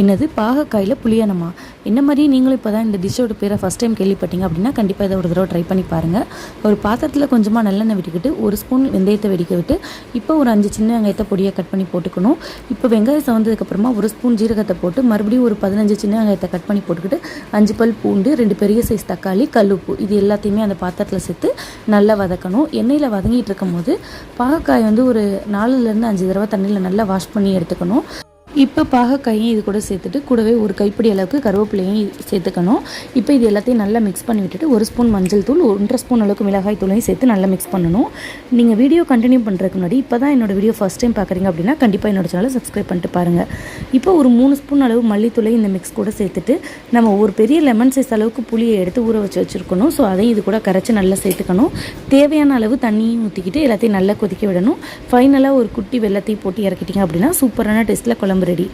என்னது? பாகக்காயில் புளியனமா? என்ன மாதிரி நீங்களும் இப்போ தான் இந்த டிஷ்ஷோட பேரை ஃபஸ்ட் டைம் கேள்விப்பட்டீங்க அப்படின்னா கண்டிப்பாக இதை ஒரு தடவை ட்ரை பண்ணி பாருங்கள் ஒரு பாத்திரத்தில் கொஞ்சமாக நல்லெண்ணெய் விட்டுக்கிட்டு ஒரு ஸ்பூன் வெந்தயத்தை வெடிக்க விட்டு இப்போ ஒரு அஞ்சு சின்ன வெங்காயத்தை பொடியை கட் பண்ணி போட்டுக்கணும். இப்போ வெங்காயம் சவந்ததுக்கப்புறமா ஒரு ஸ்பூன் ஜீரகத்தை போட்டு மறுபடியும் ஒரு பதினஞ்சு சின்ன வெங்காயத்தை கட் பண்ணி போட்டுக்கிட்டு அஞ்சு பல் பூண்டு ரெண்டு பெரிய சைஸ் தக்காளி கல்லுப்பு இது எல்லாத்தையுமே அந்த பாத்திரத்தில் சேர்த்து நல்லா வதக்கணும். எண்ணெயில் வதங்கிட்டு இருக்கும்போது பாகக்காய் வந்து ஒரு நாலுலேருந்து அஞ்சு தடவை தண்ணியில் நல்லா வாஷ் பண்ணி எடுத்துக்கணும். இப்போ பாகக்காயும் இது கூட சேர்த்துட்டு கூடவே ஒரு கைப்பிடி அளவுக்கு கருவேப்பிலையும் சேர்த்துக்கணும். இப்போ இது எல்லாத்தையும் நல்லா மிக்ஸ் பண்ணி விட்டுட்டு ஒரு ஸ்பூன் மஞ்சள் தூள் ஒன்றரை ஸ்பூன் அளவுக்கு மிளகாய் தூளையும் சேர்த்து நல்லா மிக்ஸ் பண்ணணும். நீங்கள் வீடியோ கண்டினியூ பண்ணுறதுக்கு முன்னாடி இப்போ தான் என்னோட வீடியோ ஃபஸ்ட் டைம் பார்க்குறீங்க அப்படின்னா கண்டிப்பாக என்னோட சேனலை சப்ஸ்கிரைப் பண்ணிட்டு பாருங்கள் இப்போ ஒரு மூணு ஸ்பூன் அளவு மல்லித்தூளை இந்த மிக்ஸ் கூட சேர்த்துட்டு நம்ம ஒரு பெரிய லெமன் சைஸ் அளவுக்கு புளியை எடுத்து ஊற வச்சு வச்சுருக்கணும். ஸோ அதையும் இது கூட கரைச்சி நல்லா சேர்த்துக்கணும். தேவையான அளவு தண்ணியும் ஊற்றிக்கிட்டு எல்லாத்தையும் நல்லா கொதிக்க விடணும். ஃபைனலாக ஒரு குட்டி வெள்ளத்தையும் போட்டு இறக்கிட்டீங்க அப்படின்னா சூப்பரான டேஸ்ட்டில் குழம்பு রেডি